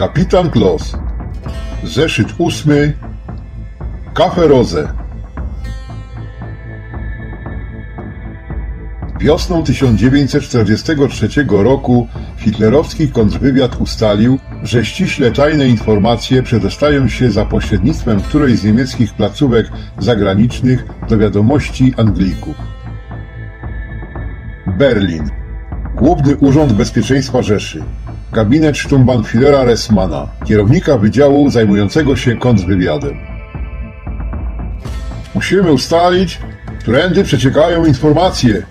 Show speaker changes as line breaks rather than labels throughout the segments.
Kapitan Klos. Zeszyt ósmy. Kaferoze. Wiosną 1943 roku hitlerowski kontrwywiad ustalił, że ściśle tajne informacje przedostają się za pośrednictwem którejś z niemieckich placówek zagranicznych do wiadomości Anglików. Berlin. Główny Urząd Bezpieczeństwa Rzeszy. Gabinet Sturmbannführera Ressmana, kierownika wydziału zajmującego się kontrwywiadem. Musimy ustalić, którędy przeciekają informacje.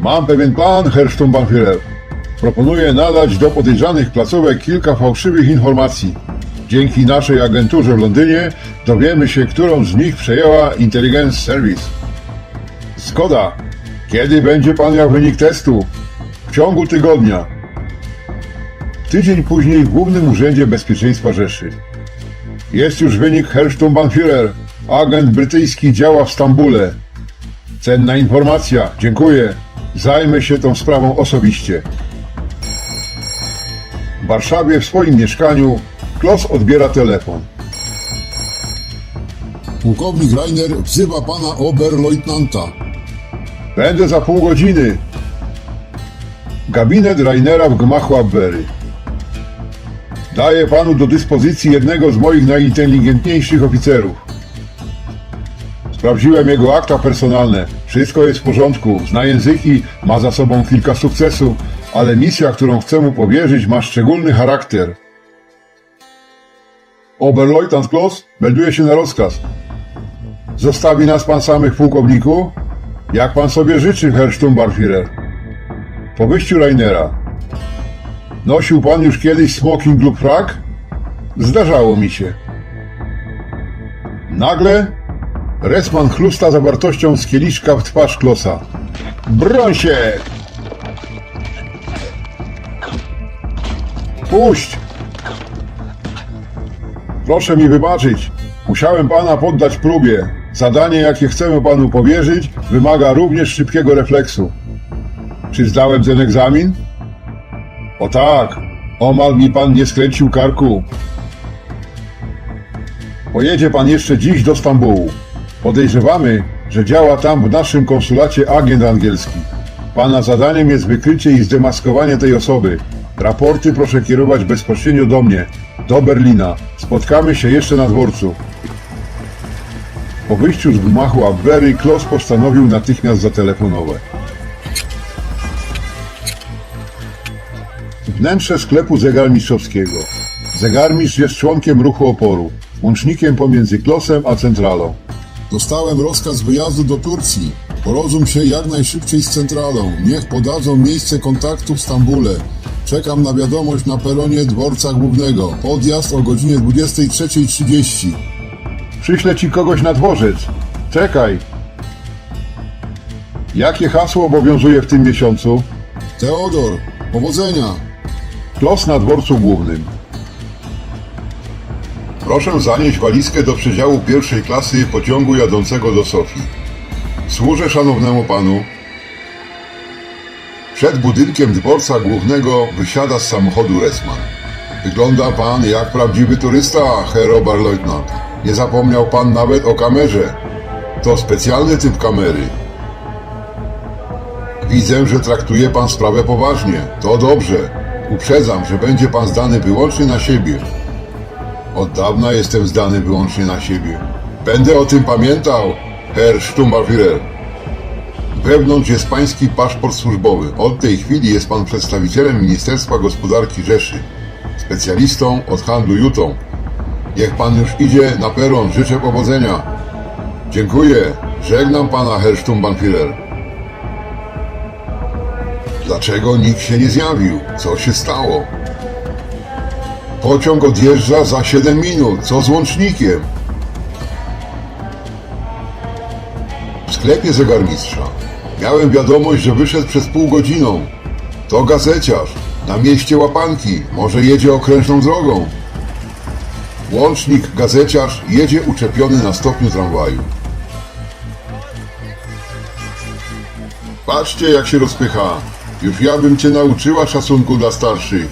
Mam pewien plan, Herr Sturmbannführer. Proponuję nadać do podejrzanych placówek kilka fałszywych informacji. Dzięki naszej agenturze w Londynie dowiemy się, którą z nich przejęła Intelligence Service. Zgoda. Kiedy będzie pan miał wynik testu? W ciągu tygodnia. Tydzień później w Głównym Urzędzie Bezpieczeństwa Rzeszy. Jest już wynik Herr Sturmbannführer. Agent brytyjski działa w Stambule. Cenna informacja. Dziękuję. Zajmę się tą sprawą osobiście. W Warszawie w swoim mieszkaniu Klos odbiera telefon.
Pułkownik Rainer wzywa pana Oberleutnanta.
Będę za pół godziny. Gabinet Rainera w gmachu Abwery. Daję panu do dyspozycji jednego z moich najinteligentniejszych oficerów. Sprawdziłem jego akta personalne. Wszystko jest w porządku. Zna języki, ma za sobą kilka sukcesów, ale misja, którą chcę mu powierzyć, ma szczególny charakter. Oberleutnant Klos melduje się na rozkaz. Zostawi nas pan samych, pułkowniku? Jak pan sobie życzy, Herr Sturmbannführer? Po wyjściu Rainera. Nosił pan już kiedyś smoking lub frak? Zdarzało mi się. Nagle Resman chlusta zawartością z kieliszka w twarz Klosa. Broń się! Puść! Proszę mi wybaczyć. Musiałem pana poddać próbie. Zadanie, jakie chcemy panu powierzyć, wymaga również szybkiego refleksu. Czy zdałem ten egzamin? O tak, omal mi pan nie skręcił karku. Pojedzie pan jeszcze dziś do Stambułu. Podejrzewamy, że działa tam w naszym konsulacie agent angielski. Pana zadaniem jest wykrycie i zdemaskowanie tej osoby. Raporty proszę kierować bezpośrednio do mnie, do Berlina. Spotkamy się jeszcze na dworcu. Po wyjściu z gmachu Abwery, Klos postanowił natychmiast zatelefonować. Wnętrze sklepu zegarmistrzowskiego. Zegarmistrz jest członkiem ruchu oporu, łącznikiem pomiędzy Klosem a centralą.
Dostałem rozkaz wyjazdu do Turcji. Porozum się jak najszybciej z centralą. Niech podadzą miejsce kontaktu w Stambule. Czekam na wiadomość na peronie dworca głównego. Odjazd o godzinie 23.30.
Przyślę ci kogoś na dworzec. Czekaj. Jakie hasło obowiązuje w tym miesiącu?
Teodor, powodzenia!
Klos na dworcu głównym. Proszę zanieść walizkę do przedziału pierwszej klasy pociągu jadącego do Sofii. Służę szanownemu panu. Przed budynkiem dworca głównego wysiada z samochodu Resman. Wygląda pan jak prawdziwy turysta, Herr Oberleutnant. Nie zapomniał pan nawet o kamerze. To specjalny typ kamery. Widzę, że traktuje pan sprawę poważnie. To dobrze. Uprzedzam, że będzie pan zdany wyłącznie na siebie. Od dawna jestem zdany wyłącznie na siebie. Będę o tym pamiętał, Herr Sturmbannführer. Wewnątrz jest pański paszport służbowy. Od tej chwili jest pan przedstawicielem Ministerstwa Gospodarki Rzeszy. Specjalistą od handlu jutą. Niech pan już idzie na peron. Życzę powodzenia. Dziękuję. Żegnam pana, Herr Sturmbannführer. Dlaczego nikt się nie zjawił? Co się stało? Pociąg odjeżdża za 7 minut. Co z łącznikiem? W sklepie zegarmistrza. Miałem wiadomość, że wyszedł przez pół godziną. To gazeciarz. Na mieście łapanki. Może jedzie okrężną drogą. Łącznik, gazeciarz jedzie uczepiony na stopniu tramwaju. Patrzcie, jak się rozpycha. Już ja bym cię nauczyła szacunku dla starszych.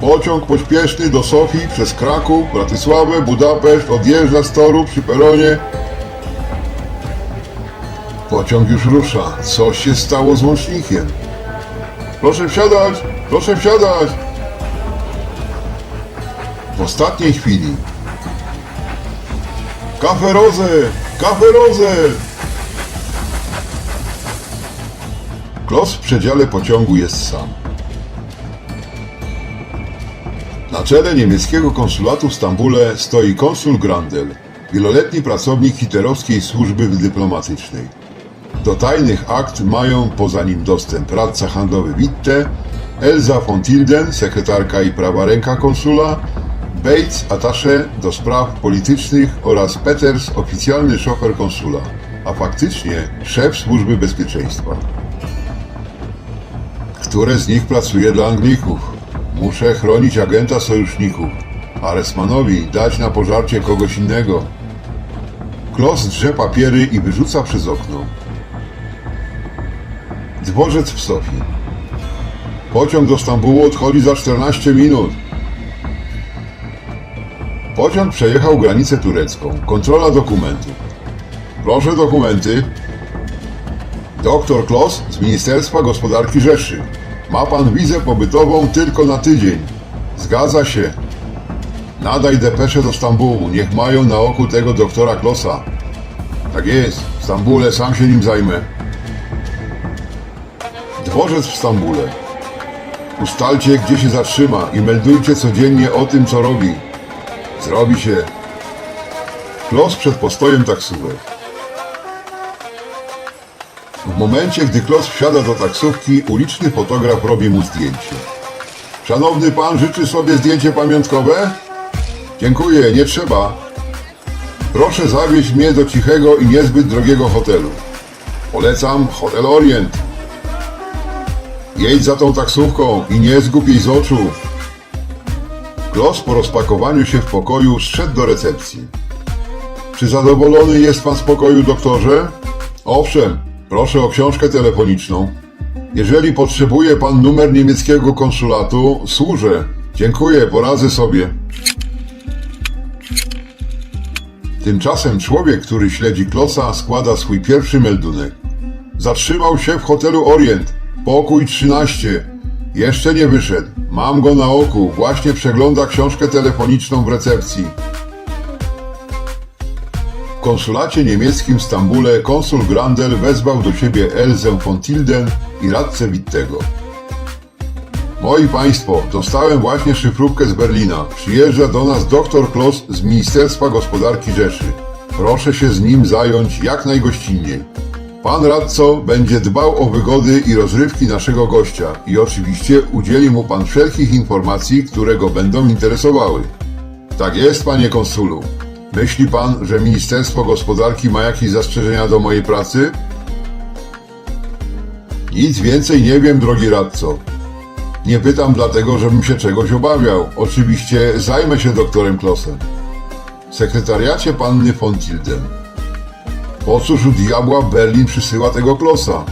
Pociąg pośpieszny do Sofii przez Kraków, Bratysławę, Budapeszt odjeżdża z toru przy peronie. Pociąg już rusza. Co się stało z łącznikiem? Proszę wsiadać! Proszę wsiadać! W ostatniej chwili. Kaferozę! Kaferozę! Klos w przedziale pociągu jest sam. Na czele niemieckiego konsulatu w Stambule stoi konsul Grandel, wieloletni pracownik hitlerowskiej służby dyplomatycznej. Do tajnych akt mają poza nim dostęp radca handlowy Witte, Elza von Tilden, sekretarka i prawa ręka konsula, Bates, atasze do spraw politycznych oraz Peters, oficjalny szofer konsula, a faktycznie szef służby bezpieczeństwa. Które z nich pracuje dla Anglików? Muszę chronić agenta sojuszników, a Resmanowi dać na pożarcie kogoś innego. Klos drze papiery i wyrzuca przez okno. Dworzec w Sofii. Pociąg do Stambułu odchodzi za 14 minut. Pociąg przejechał granicę turecką. Kontrola dokumentów. Proszę dokumenty. Doktor Klos z Ministerstwa Gospodarki Rzeszy. Ma pan wizę pobytową tylko na tydzień. Zgadza się. Nadaj depeszę do Stambułu. Niech mają na oku tego doktora Klosa. Tak jest. W Stambule sam się nim zajmę. Dworzec w Stambule. Ustalcie, gdzie się zatrzyma i meldujcie codziennie o tym, co robi. Zrobi się. Klos przed postojem taksówek. W momencie, gdy Klos wsiada do taksówki, uliczny fotograf robi mu zdjęcie. Szanowny pan życzy sobie zdjęcie pamiątkowe? Dziękuję, nie trzeba. Proszę zawieźć mnie do cichego i niezbyt drogiego hotelu. Polecam Hotel Orient. Jedź za tą taksówką i nie zgub jej z oczu. Klos po rozpakowaniu się w pokoju zszedł do recepcji. Czy zadowolony jest pan z pokoju, doktorze? Owszem, proszę o książkę telefoniczną. Jeżeli potrzebuje pan numer niemieckiego konsulatu, służę. Dziękuję, poradzę sobie. Tymczasem człowiek, który śledzi Klosa, składa swój pierwszy meldunek. Zatrzymał się w hotelu Orient. Pokój 13. Jeszcze nie wyszedł. Mam go na oku. Właśnie przegląda książkę telefoniczną w recepcji. Konsulacie niemieckim w Stambule konsul Grandel wezwał do siebie Elzę von Tilden i radcę Wittego. Moi Państwo, dostałem właśnie szyfrówkę z Berlina. Przyjeżdża do nas dr Klos z Ministerstwa Gospodarki Rzeszy. Proszę się z nim zająć jak najgościnniej. Pan radco będzie dbał o wygody i rozrywki naszego gościa i oczywiście udzieli mu pan wszelkich informacji, które go będą interesowały. Tak jest, panie konsulu. Myśli pan, że Ministerstwo Gospodarki ma jakieś zastrzeżenia do mojej pracy? Nic więcej nie wiem, drogi radco. Nie pytam dlatego, żebym się czegoś obawiał. Oczywiście zajmę się doktorem Klosem. Sekretariacie panny von Tilden. Po cóż u diabła Berlin przysyła tego Klosa?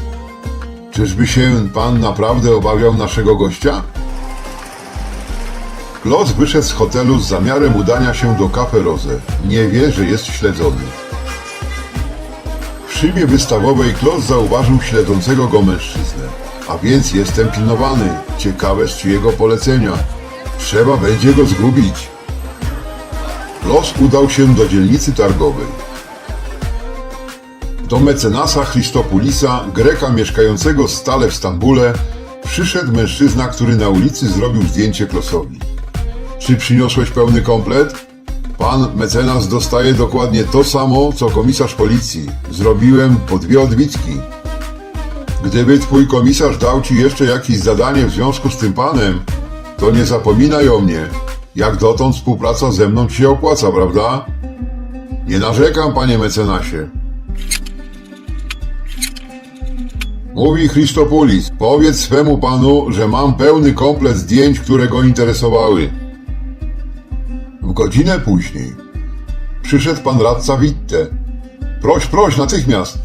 Czyżby się pan naprawdę obawiał naszego gościa? Klos wyszedł z hotelu z zamiarem udania się do Cafe Rose. Nie wie, że jest śledzony. W szybie wystawowej Klos zauważył śledzącego go mężczyznę. A więc jestem pilnowany. Ciekawe z czyjego polecenia. Trzeba będzie go zgubić. Klos udał się do dzielnicy targowej. Do mecenasa Christopulisa, Greka mieszkającego stale w Stambule, przyszedł mężczyzna, który na ulicy zrobił zdjęcie Klosowi. Czy przyniosłeś pełny komplet? Pan mecenas dostaje dokładnie to samo, co komisarz policji. Zrobiłem po dwie odwitki. Gdyby twój komisarz dał ci jeszcze jakieś zadanie w związku z tym panem, to nie zapominaj o mnie. Jak dotąd współpraca ze mną ci się opłaca, prawda? Nie narzekam, panie mecenasie. Mówi Christopulis, powiedz swemu panu, że mam pełny komplet zdjęć, które go interesowały. Godzinę później przyszedł pan radca Witte. Proś, proś, natychmiast.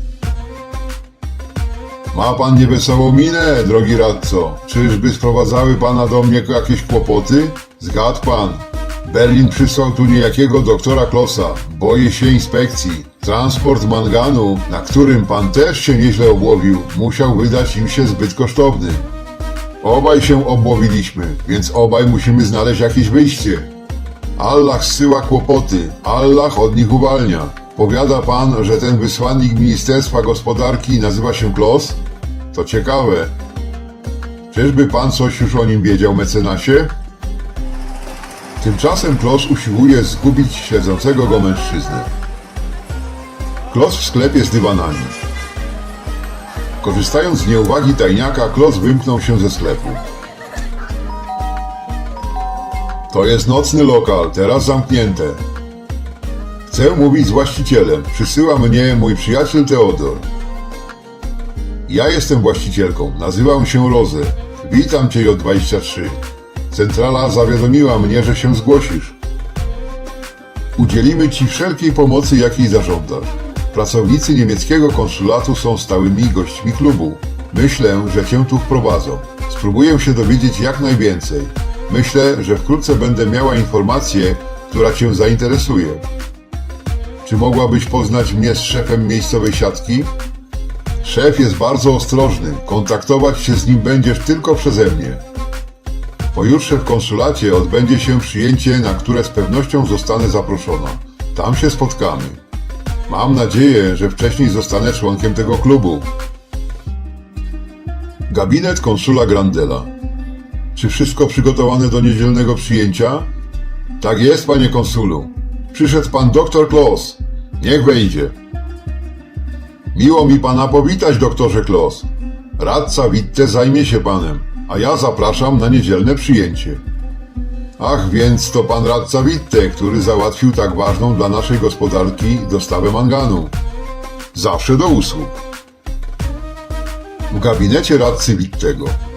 Ma pan niewesołą minę, drogi radco. Czyżby sprowadzały pana do mnie jakieś kłopoty? Zgadł pan. Berlin przysłał tu niejakiego doktora Klossa. Boję się inspekcji. Transport manganu, na którym pan też się nieźle obłowił, musiał wydać im się zbyt kosztowny. Obaj się obłowiliśmy, więc obaj musimy znaleźć jakieś wyjście. Allah zsyła kłopoty, Allah od nich uwalnia. Powiada pan, że ten wysłannik Ministerstwa Gospodarki nazywa się Klos? To ciekawe. Czyżby pan coś już o nim wiedział, mecenasie? Tymczasem Klos usiłuje zgubić śledzącego go mężczyznę. Klos w sklepie z dywanami. Korzystając z nieuwagi tajniaka, Klos wymknął się ze sklepu. To jest nocny lokal, teraz zamknięte. Chcę mówić z właścicielem. Przysyła mnie mój przyjaciel Teodor. Ja jestem właścicielką. Nazywam się Rozę. Witam cię J23. Centrala zawiadomiła mnie, że się zgłosisz. Udzielimy ci wszelkiej pomocy, jakiej zażądasz. Pracownicy niemieckiego konsulatu są stałymi gośćmi klubu. Myślę, że cię tu wprowadzą. Spróbuję się dowiedzieć jak najwięcej. Myślę, że wkrótce będę miała informację, która cię zainteresuje. Czy mogłabyś poznać mnie z szefem miejscowej siatki? Szef jest bardzo ostrożny. Kontaktować się z nim będziesz tylko przeze mnie. Pojutrze w konsulacie odbędzie się przyjęcie, na które z pewnością zostanę zaproszona. Tam się spotkamy. Mam nadzieję, że wcześniej zostanę członkiem tego klubu. Gabinet konsula Grandela. Czy wszystko przygotowane do niedzielnego przyjęcia? Tak jest, panie konsulu. Przyszedł pan doktor Klos. Niech wejdzie. Miło mi pana powitać, doktorze Klos. Radca Witte zajmie się panem, a ja zapraszam na niedzielne przyjęcie. Ach, więc to pan radca Witte, który załatwił tak ważną dla naszej gospodarki dostawę manganu. Zawsze do usług. W gabinecie radcy Wittego.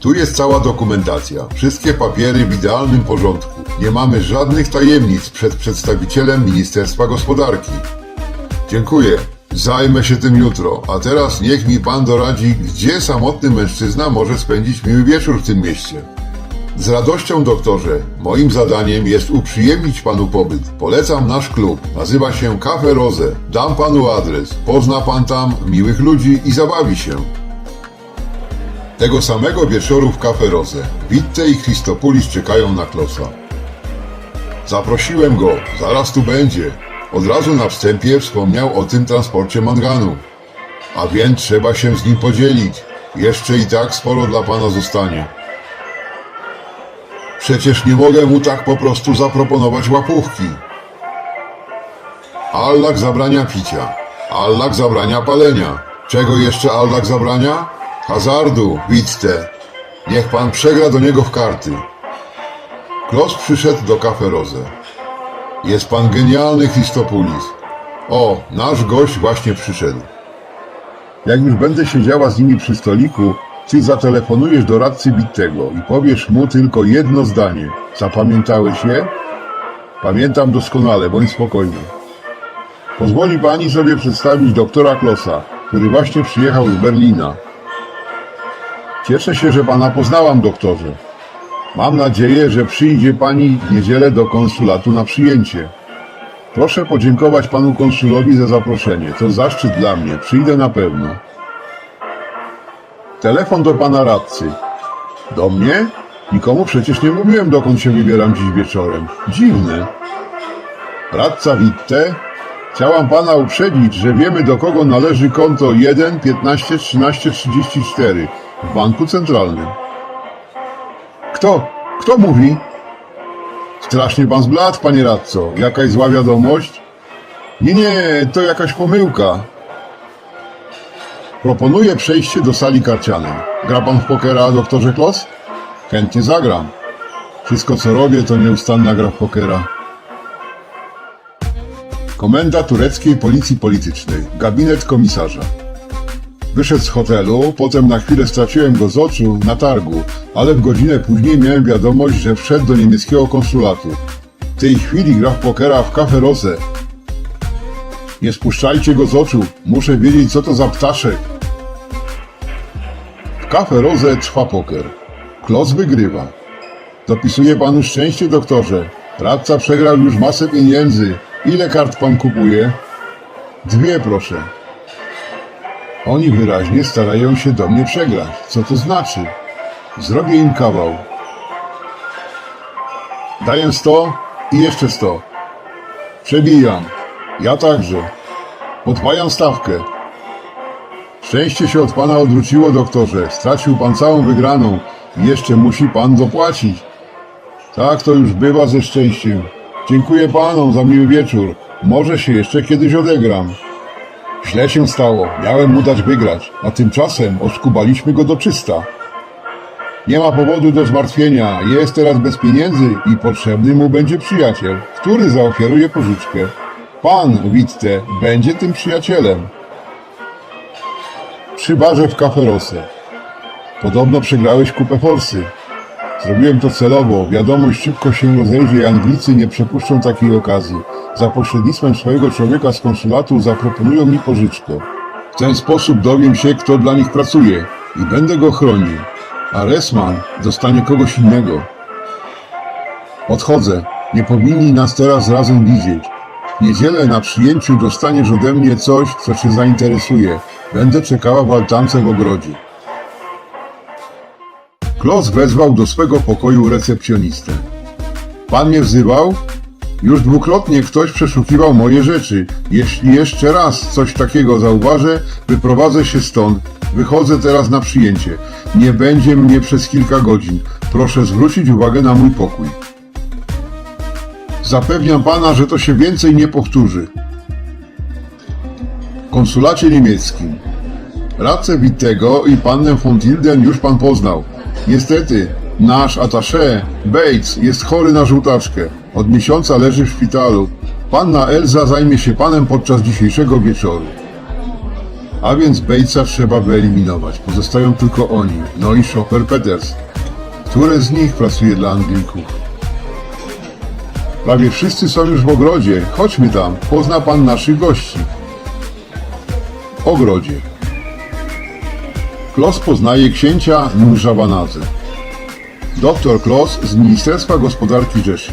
Tu jest cała dokumentacja, wszystkie papiery w idealnym porządku. Nie mamy żadnych tajemnic przed przedstawicielem Ministerstwa Gospodarki. Dziękuję. Zajmę się tym jutro, a teraz niech mi pan doradzi, gdzie samotny mężczyzna może spędzić miły wieczór w tym mieście. Z radością, doktorze. Moim zadaniem jest uprzyjemnić panu pobyt. Polecam nasz klub. Nazywa się Cafe Rose. Dam panu adres. Pozna pan tam miłych ludzi i zabawi się. Tego samego wieczoru w Cafe Rose Witte i Christopulis czekają na Klosa. Zaprosiłem go, zaraz tu będzie. Od razu na wstępie wspomniał o tym transporcie manganu. A więc trzeba się z nim podzielić. Jeszcze i tak sporo dla pana zostanie. Przecież nie mogę mu tak po prostu zaproponować łapówki. Allah zabrania picia. Allah zabrania palenia. Czego jeszcze Allah zabrania? Hazardu, Witte. Niech pan przegra do niego w karty. Klos przyszedł do Cafe Rose. Jest pan genialny, Christopulis. O, nasz gość właśnie przyszedł. Jak już będę siedziała z nimi przy stoliku, ty zatelefonujesz do radcy Bittego i powiesz mu tylko jedno zdanie. Zapamiętałeś je? Pamiętam doskonale, bądź spokojny. Pozwoli pani sobie przedstawić doktora Klossa, który właśnie przyjechał z Berlina. Cieszę się, że pana poznałam, doktorze. Mam nadzieję, że przyjdzie pani w niedzielę do konsulatu na przyjęcie. Proszę podziękować panu konsulowi za zaproszenie. To zaszczyt dla mnie. Przyjdę na pewno. Telefon do pana radcy. Do mnie? Nikomu przecież nie mówiłem, dokąd się wybieram dziś wieczorem. Dziwne. Radca Witte? Chciałam pana uprzedzić, że wiemy do kogo należy konto 1 15 13 34 w banku centralnym. Kto? Kto mówi? Strasznie pan zbladł, panie radco. Jakaś zła wiadomość? Nie, nie, to jakaś pomyłka. Proponuję przejście do sali karcianej. Gra pan w pokera, doktorze Klos? Chętnie zagram. Wszystko co robię to nieustanna gra w pokera. Komenda tureckiej policji politycznej. Gabinet komisarza. Wyszedł z hotelu, potem na chwilę straciłem go z oczu na targu, ale w godzinę później miałem wiadomość, że wszedł do niemieckiego konsulatu. W tej chwili gra w pokera w Cafe Rose. Nie spuszczajcie go z oczu, muszę wiedzieć co to za ptaszek. Kafe Rose trwa poker. Klos wygrywa. Dopisuje panu szczęście, doktorze. Radca przegrał już masę pieniędzy. Ile kart pan kupuje? Dwie, proszę. Oni wyraźnie starają się do mnie przegrać. Co to znaczy? Zrobię im kawał. Daję sto i jeszcze sto. Przebijam. Ja także. Podwajam stawkę. Szczęście się od pana odwróciło, doktorze. Stracił pan całą wygraną. Jeszcze musi pan dopłacić. Tak to już bywa ze szczęściem. Dziękuję panom za miły wieczór. Może się jeszcze kiedyś odegram. Źle się stało. Miałem mu dać wygrać, a tymczasem oskubaliśmy go do czysta. Nie ma powodu do zmartwienia. Jest teraz bez pieniędzy i potrzebny mu będzie przyjaciel, który zaoferuje pożyczkę. Pan, Witte, będzie tym przyjacielem. Przy barze w Cafe Rose. Podobno przegrałeś kupę forsy. Zrobiłem to celowo. Wiadomość szybko się rozejrzy i Anglicy nie przepuszczą takiej okazji. Za pośrednictwem swojego człowieka z konsulatu zaproponują mi pożyczkę. W ten sposób dowiem się, kto dla nich pracuje i będę go chronił. A Resman dostanie kogoś innego. Odchodzę. Nie powinni nas teraz razem widzieć. W niedzielę na przyjęciu dostaniesz ode mnie coś, co cię zainteresuje. Będę czekała w altance w ogrodzie. Klos wezwał do swego pokoju recepcjonistę. Pan mnie wzywał? Już dwukrotnie ktoś przeszukiwał moje rzeczy. Jeśli jeszcze raz coś takiego zauważę, wyprowadzę się stąd. Wychodzę teraz na przyjęcie. Nie będzie mnie przez kilka godzin. Proszę zwrócić uwagę na mój pokój. Zapewniam pana, że to się więcej nie powtórzy. Konsulacie niemieckim. Radcę Wittego i pannę von Tilden już pan poznał. Niestety, nasz attaché, Bates, jest chory na żółtaczkę. Od miesiąca leży w szpitalu. Panna Elza zajmie się panem podczas dzisiejszego wieczoru. A więc Batesa trzeba wyeliminować. Pozostają tylko oni, no i Chopper Peters. Które z nich pracuje dla Anglików? Prawie wszyscy są już w ogrodzie. Chodźmy tam, pozna pan naszych gości. Ogrodzie. Klos poznaje księcia Nurżabanadze. Doktor Klos z Ministerstwa Gospodarki Rzeszy.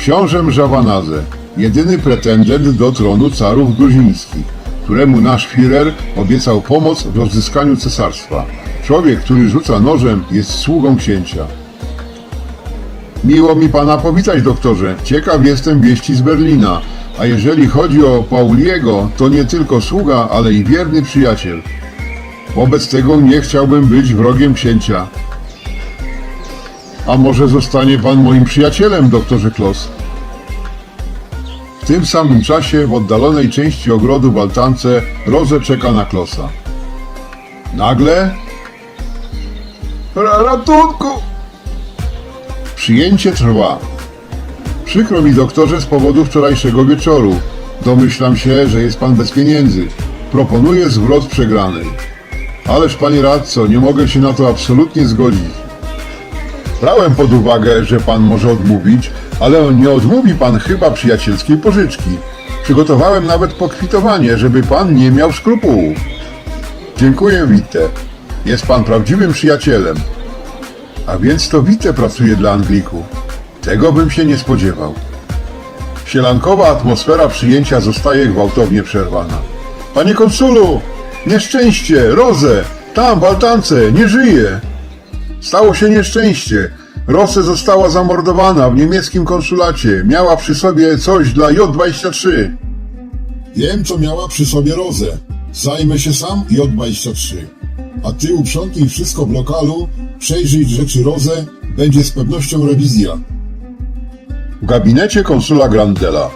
Książę Mrzawanadze, jedyny pretendent do tronu carów gruzińskich, któremu nasz Führer obiecał pomoc w odzyskaniu cesarstwa. Człowiek, który rzuca nożem, jest sługą księcia. Miło mi pana powitać, doktorze. Ciekaw jestem wieści z Berlina. A jeżeli chodzi o Pauliego, to nie tylko sługa, ale i wierny przyjaciel. Wobec tego nie chciałbym być wrogiem księcia. A może zostanie pan moim przyjacielem, doktorze Klos? W tym samym czasie w oddalonej części ogrodu w altance Roze czeka na Klosa. Nagle... Ra- Ratunku! Przyjęcie trwa. Przykro mi, doktorze, z powodu wczorajszego wieczoru. Domyślam się, że jest pan bez pieniędzy. Proponuję zwrot przegranej. Ależ, panie radco, nie mogę się na to absolutnie zgodzić. Brałem pod uwagę, że pan może odmówić, ale nie odmówi pan chyba przyjacielskiej pożyczki. Przygotowałem nawet pokwitowanie, żeby pan nie miał skrupułów. Dziękuję, Witte. Jest pan prawdziwym przyjacielem. A więc to Witte pracuje dla Anglików. Tego bym się nie spodziewał. Sielankowa atmosfera przyjęcia zostaje gwałtownie przerwana. Panie konsulu! Nieszczęście! Rozę! Tam, w altance! Nie żyje! Stało się nieszczęście. Rose została zamordowana w niemieckim konsulacie. Miała przy sobie coś dla J-23.
Wiem, co miała przy sobie Rozę. Zajmę się sam J23. A ty uprzątnij wszystko w lokalu, przejrzyj rzeczy Rozę, będzie z pewnością rewizja.
W gabinecie konsula Grandela.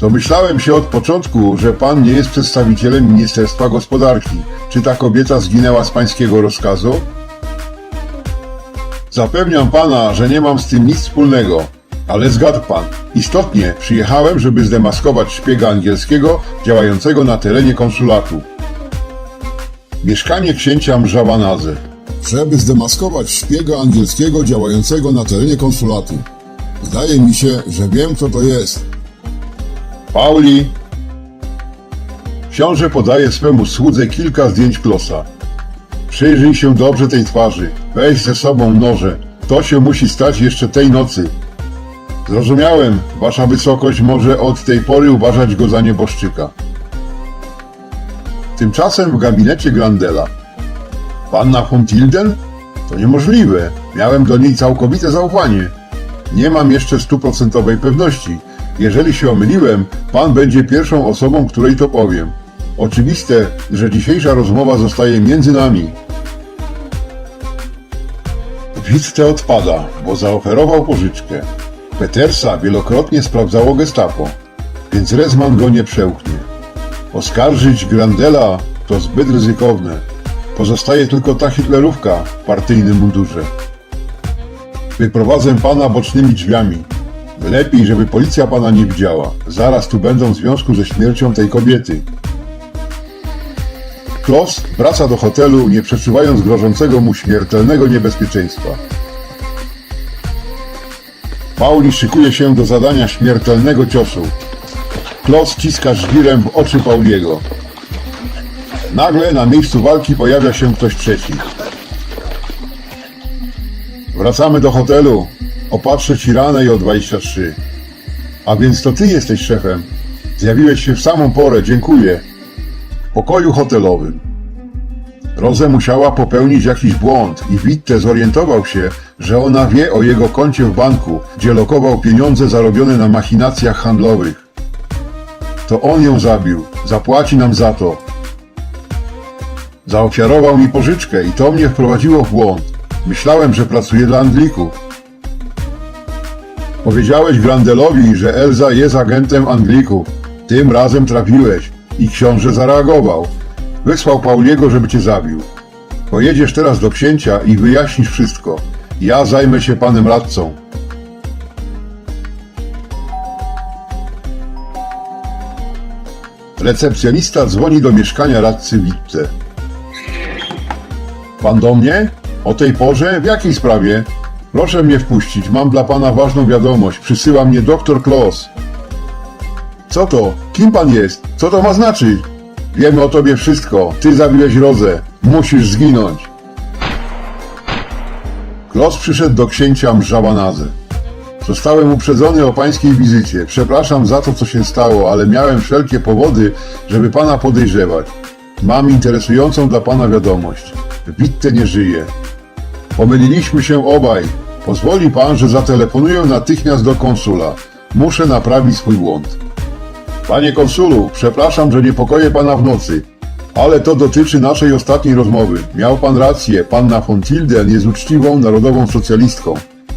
Domyślałem się od początku, że pan nie jest przedstawicielem Ministerstwa Gospodarki. Czy ta kobieta zginęła z pańskiego rozkazu? Zapewniam pana, że nie mam z tym nic wspólnego. Ale zgadł pan. Istotnie przyjechałem, żeby zdemaskować szpiega angielskiego działającego na terenie konsulatu. Mieszkanie księcia Mrzawanazy.
Żeby zdemaskować szpiega angielskiego działającego na terenie konsulatu. Wydaje mi się, że wiem, co to jest.
Pauli. Książę podaje swemu słudze kilka zdjęć Klosa. Przyjrzyj się dobrze tej twarzy. Weź ze sobą noże. To się musi stać jeszcze tej nocy. Zrozumiałem. Wasza wysokość może od tej pory uważać go za nieboszczyka. Tymczasem w gabinecie Grandela. Panna von Tilden? To niemożliwe. Miałem do niej całkowite zaufanie. Nie mam jeszcze stuprocentowej pewności. Jeżeli się omyliłem, pan będzie pierwszą osobą, której to powiem. Oczywiste, że dzisiejsza rozmowa zostaje między nami. Witte odpada, bo zaoferował pożyczkę. Petersa wielokrotnie sprawdzało gestapo, więc Rezman go nie przełknie. Oskarżyć Grandela to zbyt ryzykowne. Pozostaje tylko ta hitlerówka w partyjnym mundurze. Wyprowadzę pana bocznymi drzwiami. Lepiej, żeby policja pana nie widziała. Zaraz tu będą w związku ze śmiercią tej kobiety. Klos wraca do hotelu, nie przeczuwając grożącego mu śmiertelnego niebezpieczeństwa. Pauli szykuje się do zadania śmiertelnego ciosu. Klos ciska żwirem w oczy Pauliego. Nagle na miejscu walki pojawia się ktoś trzeci. Wracamy do hotelu. Opatrzę ci ranę i o 23. A więc to ty jesteś szefem. Zjawiłeś się w samą porę, dziękuję. Pokoju hotelowym. Roze musiała popełnić jakiś błąd i Witte zorientował się, że ona wie o jego koncie w banku, gdzie lokował pieniądze zarobione na machinacjach handlowych. To on ją zabił. Zapłaci nam za to. Zaofiarował mi pożyczkę i to mnie wprowadziło w błąd. Myślałem, że pracuje dla Anglików. Powiedziałeś Grandelowi, że Elza jest agentem Anglików. Tym razem trafiłeś i książę zareagował. Wysłał Pauliego, żeby cię zabił. Pojedziesz teraz do księcia i wyjaśnisz wszystko. Ja zajmę się panem radcą. Recepcjonista dzwoni do mieszkania radcy Witte. Pan do mnie? O tej porze? W jakiej sprawie? Proszę mnie wpuścić, mam dla pana ważną wiadomość. Przysyła mnie doktor Kloss. Co to? Kim pan jest? Co to ma znaczyć? Wiemy o tobie wszystko. Ty zabiłeś Rozę. Musisz zginąć. Kloss przyszedł do księcia Mrzałanazę. Zostałem uprzedzony o pańskiej wizycie. Przepraszam za to, co się stało, ale miałem wszelkie powody, żeby pana podejrzewać. Mam interesującą dla pana wiadomość. Witte nie żyje. Pomyliliśmy się obaj. Pozwoli pan, że zatelefonuję natychmiast do konsula. Muszę naprawić swój błąd. Panie konsulu, przepraszam, że niepokoję pana w nocy, ale to dotyczy naszej ostatniej rozmowy. Miał pan rację, panna von Tilden jest uczciwą narodową socjalistką.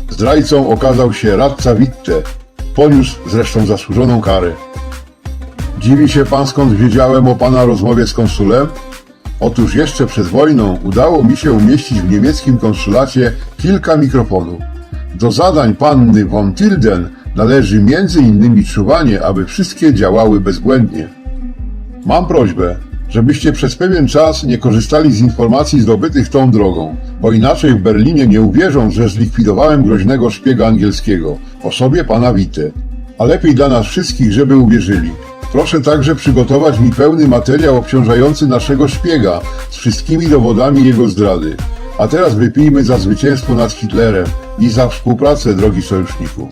Zdrajcą okazał się radca Witte. Poniósł zresztą zasłużoną karę. Dziwi się pan skąd wiedziałem o pana rozmowie z konsulem? Otóż jeszcze przed wojną udało mi się umieścić w niemieckim konsulacie kilka mikrofonów. Do zadań panny von Tilden należy między innymi czuwanie, aby wszystkie działały bezbłędnie. Mam prośbę, żebyście przez pewien czas nie korzystali z informacji zdobytych tą drogą, bo inaczej w Berlinie nie uwierzą, że zlikwidowałem groźnego szpiega angielskiego, osobie pana Witte. A lepiej dla nas wszystkich, żeby uwierzyli. Proszę także przygotować mi pełny materiał obciążający naszego szpiega z wszystkimi dowodami jego zdrady. A teraz wypijmy za zwycięstwo nad Hitlerem i za współpracę, drogi sojuszniku.